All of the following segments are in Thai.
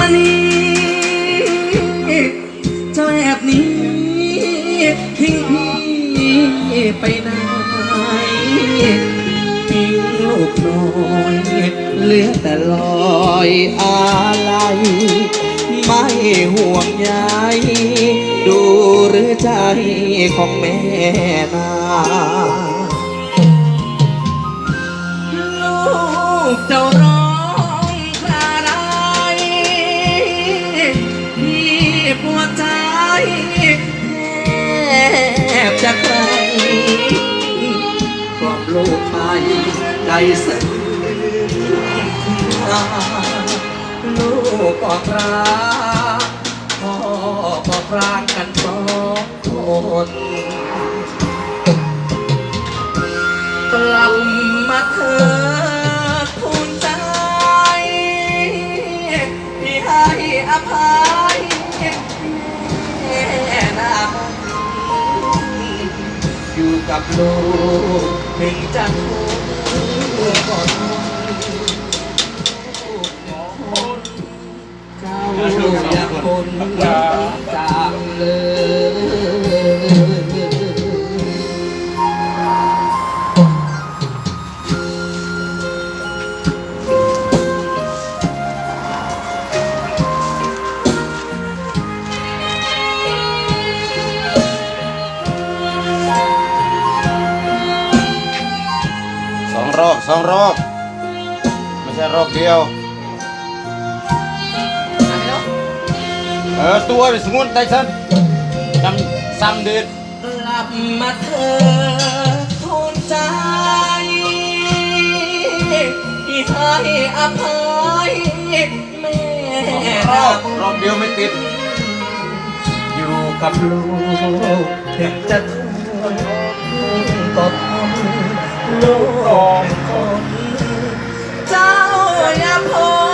มานี่เจ้าแอบนี้ทิ้งพี่ไปไหนทิ้งลูกน้อยเหลือแต่ลอยอะไรไม่ห่วงใยดูหรือใจของแม่นา ไปใจสั่นลูกก็ครักพ่อก็ครางกันสองคนกลับมาเธอ กับลูกถึงจะทุกข์ก็ทนเจ้าอย่าคนจาง สองรอบ ไม่ใช่รอบเดียว เออ ตัวไปสมุนไต้สันจำสั่งเด็ดกลับมาเธอทูลใจที่ให้อภัยแม่รอบรอบเดียวไม่ติด อยู่กับลูกถึงจะทุกข์ก็ทนลูก เป็นคนเจ้าอย่าพอ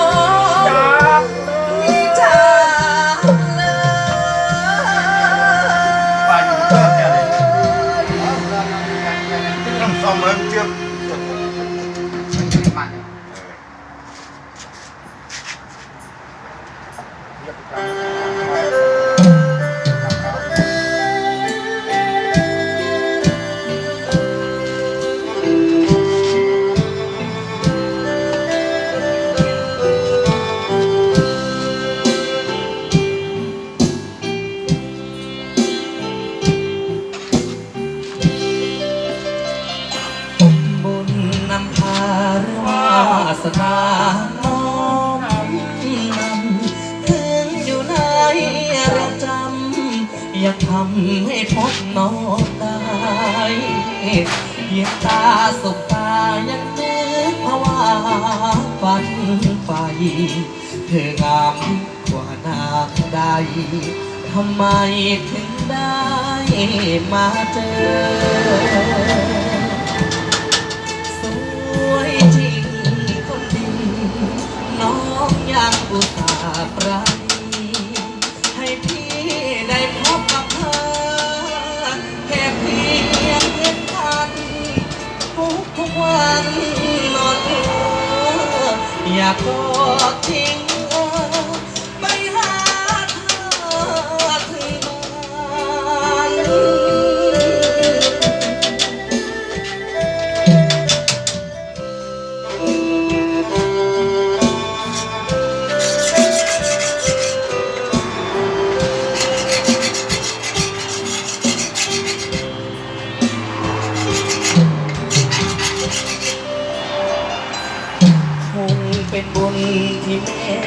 ำอยากทำให้พบน้องได้เพียงตาสบตายังนึกภาวะฝันไปเธองามกว่านางใดทำไมถึงได้มาเจอสวยจริงคนดีน้องยังอุตส่าห์ปราากกอดทิ้ง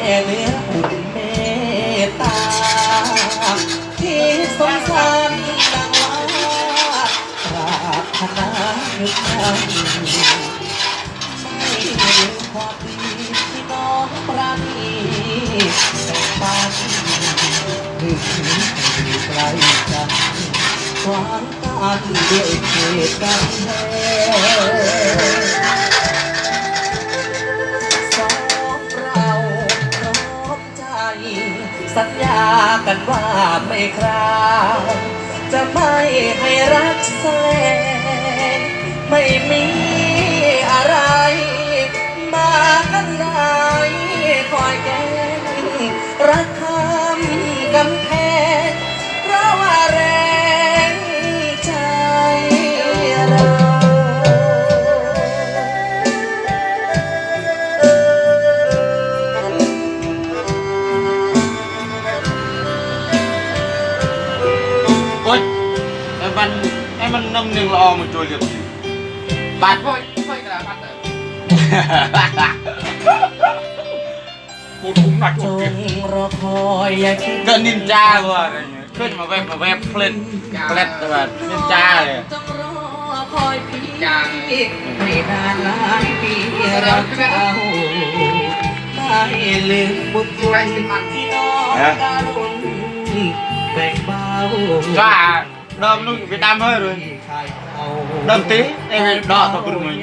เนื้ออุ่นเมตตา ที่สงสารดังว่าปรารถนาอยู่กันไม่ลืมความดีที่น้องปราณีแต่ปันถึงไกลกันหวางกันด้วยเขตกันแท้ส กันว่าไม่คราวจะไม่ให้รักแสลไม่มี ไอ้มันน้ำหนึ่งละออมันจวยเรียบสิบาดค่อยค่อยกระดาษพัดเตอร์กูทุ่มหนักจจุดงรอคอยอย่าคิด ก็นินจาว่ะอะไรเงี้ยขึ้นมาแวบมาแวบเพลินเพลินแต่ว่านินจาเลยต้องรอคอยพี่ไม่นานหลายปีเราเจ้าได้ลืมบุญคุณที่น้องการุณแบ่งเบา ก็ เริ่มนุ่งไปดำเฮ้ยเลยใครเอา đâm tí, em đọ vào cái đùi mình.